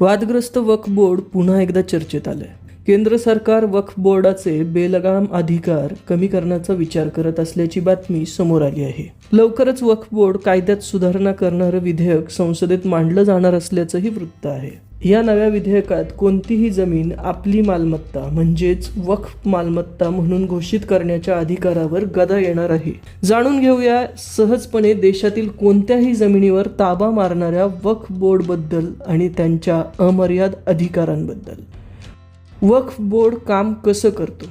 वादग्रस्त वक्फ बोर्ड पुन्हा एकदा चर्चेत आलंय. केंद्र सरकार वक्फ बोर्डाचे बेलगाम अधिकार कमी करण्याचा विचार करत असल्याची बातमी समोर आली आहे. लवकरच वक्फ बोर्ड कायद्यात सुधारणा करणारं विधेयक संसदेत मांडलं जाणार असल्याचंही वृत्त आहे. या नव्या विधेयकात कोणतीही जमीन आपली मालमत्ता म्हणजेच वक्फ मालमत्ता म्हणून घोषित करण्याच्या अधिकारावर गदा येणार आहे. जाणून घेऊया सहजपणे देशातील कोणत्याही जमिनीवर ताबा मारणाऱ्या वक्फ बोर्डबद्दल आणि त्यांच्या अमर्याद अधिकारांबद्दल. वक्फ बोर्ड काम कसं करतो?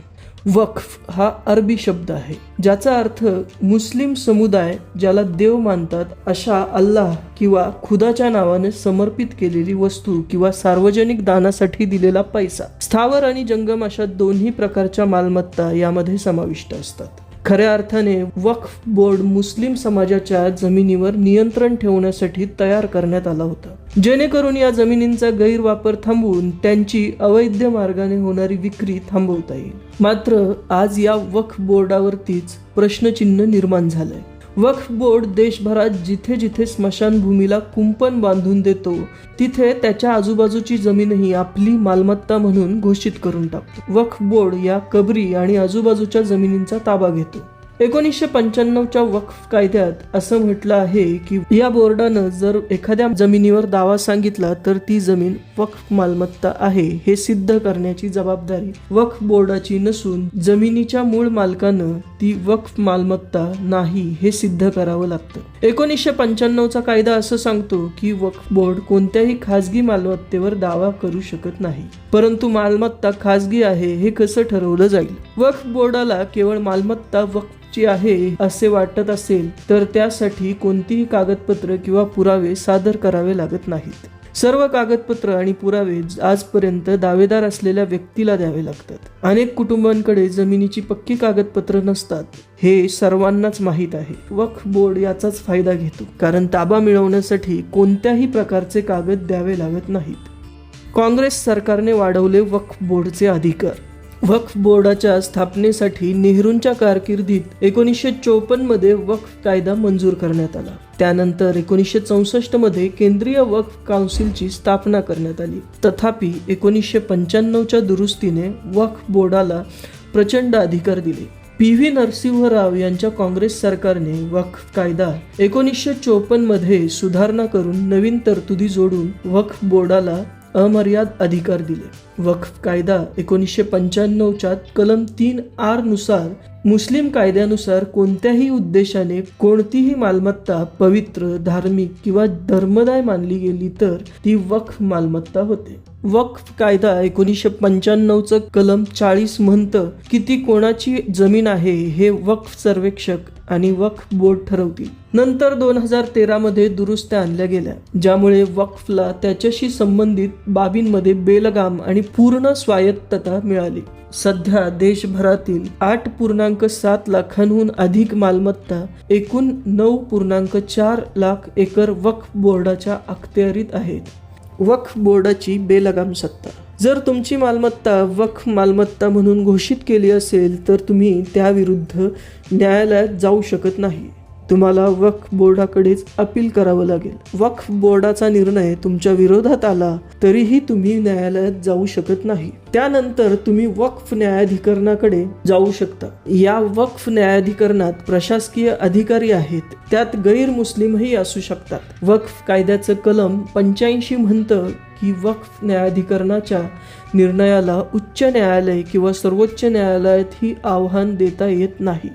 वक्फ हा अरबी शब्द आहे ज्याचा अर्थ मुस्लिम समुदाय ज्याला देव मानतात अशा अल्लाह किंवा खुदाच्या नावाने समर्पित केलेली वस्तू किंवा सार्वजनिक दानासाठी दिलेला पैसा. स्थावर आणि जंगम अशा दोन्ही प्रकारच्या मालमत्ता यामध्ये समाविष्ट असतात. खऱ्या अर्थाने वक्फ बोर्ड मुस्लिम समाजाच्या जमिनीवर नियंत्रण ठेवण्यासाठी तयार करण्यात आला होता. जेणेकरून या जमिनींचा गैरवापर थांबवून त्यांची अवैध मार्गाने होणारी विक्री थांबवता येईल. मात्र आज या वक्फ बोर्डावरतीच प्रश्नचिन्ह निर्माण झालंय. वक्फ बोर्ड देशभरात जिथे जिथे स्मशानभूमीला कुंपण बांधून देतो तिथे त्याच्या आजूबाजूची जमीनही आपली मालमत्ता म्हणून घोषित करून टाकतो. वक्फ बोर्ड या कबरी आणि आजूबाजूच्या जमिनींचा ताबा घेतो. एकोणीसशे पंच्याण्णवच्या वक्फ कायद्यात असं म्हटलं आहे की या बोर्डानं जर एखाद्या जमिनीवर दावा सांगितला तर ती जमीन वक्फ मालमत्ता आहे हे सिद्ध करण्याची जबाबदारी वक्फ बोर्डाची नसून जमिनीच्या मूळ मालकानं ती वक्फ मालमत्ता नाही हे सिद्ध करावं लागतं. एकोणीसशे पंच्याण्णवचा कायदा असं सांगतो की वक्फ बोर्ड कोणत्याही खाजगी मालमत्तेवर दावा करू शकत नाही. परंतु मालमत्ता खाजगी आहे हे कसं ठरवलं जाईल? वक्फ बोर्डाला केवळ मालमत्ता ची आहे असे वाटत असेल तर त्यासाठी कोणतीही कागदपत्र किंवा पुरावे सादर करावे लागत नाहीत. सर्व कागदपत्र आणि पुरावे आजपर्यंत दावेदार असलेल्या व्यक्तीला द्यावे लागतात. अनेक कुटुंबांकडे जमिनीची पक्की कागदपत्र नसतात हे सर्वांनाच माहीत आहे. वक्फ बोर्ड याचाच फायदा घेतो कारण ताबा मिळवण्यासाठी कोणत्याही प्रकारचे कागद द्यावे लागत नाहीत. काँग्रेस सरकारने वाढवले वक्फ बोर्डचे अधिकार. वक्फ बोर्डाच्या स्थापनेसाठी नेहरूंच्या कारकिर्दीत एकोणीसशे चोपन्नमध्ये वक्फ कायदा मंजूर करण्यात आला. त्यानंतर एकोणीसशे चौसष्टमध्ये केंद्रीय वक्फ काउन्सिलची स्थापना करण्यात आली. तथापि एकोणीसशे पंच्याण्णवच्या दुरुस्तीने वक्फ बोर्डाला प्रचंड अधिकार दिले. पी व्ही नरसिंहराव यांच्या काँग्रेस सरकारने वक्फ कायदा एकोणीसशे चोपन्नमध्ये सुधारणा करून नवीन तरतुदी जोडून वक्फ बोर्डाला अमर्याद अधिकार दिले. वक्फ कायदा एकोणीसशे पंच्याण्णवच्या कलम तीन आरनुसार मुस्लिम कायद्यानुसार कोणत्याही उद्देशाने कोणतीही मालमत्ता पवित्र धार्मिक किंवा धर्मदाय मानली गेली तर ती वक्फ मालमत्ता होते. वक्फ कायदा एकोणीसशे पंच्याण्णवचं कलम चाळीस म्हणतं की ती कोणाची जमीन आहे हे वक्फ सर्वेक्षक आणि वक्फ बोर्ड ठरवतील. नंतर दोन हजार तेरामध्ये दुरुस्त्या आणल्या गेल्या ज्यामुळे वक्फला त्याच्याशी संबंधित बाबींमध्ये बेलगाम आणि पूर्ण स्वायत्तता मिळाली. सध्या देशभरातील आठ पूर्णांक सात लाखांहून अधिक मालमत्ता एकूण नऊ पूर्णांक चार लाख एकर वक्फ बोर्डाच्या अखत्यारीत आहेत. वक्फ बोर्डाची बेलगाम सत्ता. जर तुमची मालमत्ता वक्फ मालमत्ता म्हणून घोषित केली असेल तर तुम्ही त्याविरुद्ध न्यायालयात जाऊ शकत नाही. तुम्हाला वक्फ बोर्डाकडेच अपील करावं लागेल. वक्फ बोर्डाचा निर्णय तुमच्या विरोधात आला तरीही तुम्ही न्यायालयात जाऊ शकत नाही. त्यानंतर तुम्ही वक्फ न्यायाधिकरणाकडे जाऊ शकता. या वक्फ न्यायाधिकरणात प्रशासकीय अधिकारी आहेत. त्यात गैरमुस्लिमही असू शकतात. वक्फ कायद्याचं कलम पंच्याऐंशी म्हणतं की वक्फ न्यायाधिकरणाच्या निर्णयाला उच्च न्यायालय किंवा सर्वोच्च न्यायालयातही आव्हान देता येत नाही.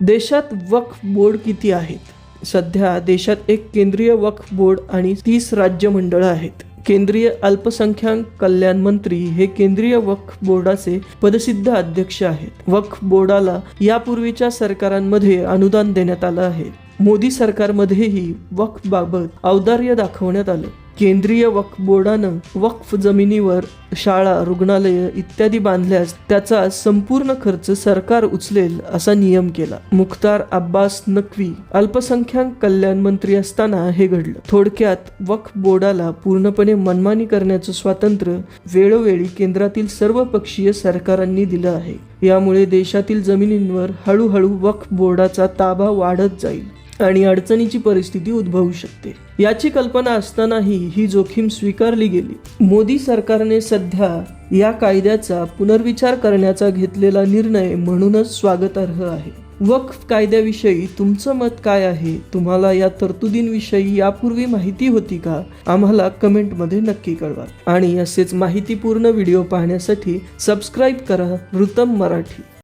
देशात वक्फ बोर्ड किती आहेत? सध्या देशात एक केंद्रीय वक्फ बोर्ड आणि तीस राज्य मंडळं आहेत. केंद्रीय अल्पसंख्याक कल्याण मंत्री हे केंद्रीय वक्फ बोर्डाचे पदसिद्ध अध्यक्ष आहेत. वक्फ बोर्डाला यापूर्वीच्या सरकारांमध्ये अनुदान देण्यात आलं आहे. मोदी सरकारमध्येही वक्फ बाबत औदार्य दाखवण्यात आलं. केंद्रीय वक्फ बोर्डानं वक्फ जमिनीवर शाळा रुग्णालय इत्यादी बांधल्यास त्याचा संपूर्ण खर्च सरकार उचलेल असा नियम केला. मुख्तार अब्बास नक्वी अल्पसंख्याक कल्याण मंत्री असताना हे घडलं. थोडक्यात वक्फ बोर्डाला पूर्णपणे मनमानी करण्याचं स्वातंत्र्य वेळोवेळी केंद्रातील सर्व पक्षीय सरकारांनी दिलं आहे. यामुळे देशातील जमिनींवर हळूहळू वक्फ बोर्डाचा ताबा वाढत जाईल. आणि अडचणीची परिस्थिती उद्भवू शकते. याची कल्पना असतानाही ही जोखीम स्वीकारली गेली. मोदी सरकारने सध्या या कायद्याचा पुनर्विचार करण्याचा घेतलेला निर्णय म्हणूनच स्वागतार्ह आहे. वक्फ कायद्याविषयी तुमचं मत काय आहे? तुम्हाला या तरतुदींविषयी यापूर्वी माहिती होती का? आम्हाला कमेंटमध्ये नक्की कळवा. आणि असेच माहितीपूर्ण व्हिडिओ पाहण्यासाठी सबस्क्राईब करा वृत्तम मराठी.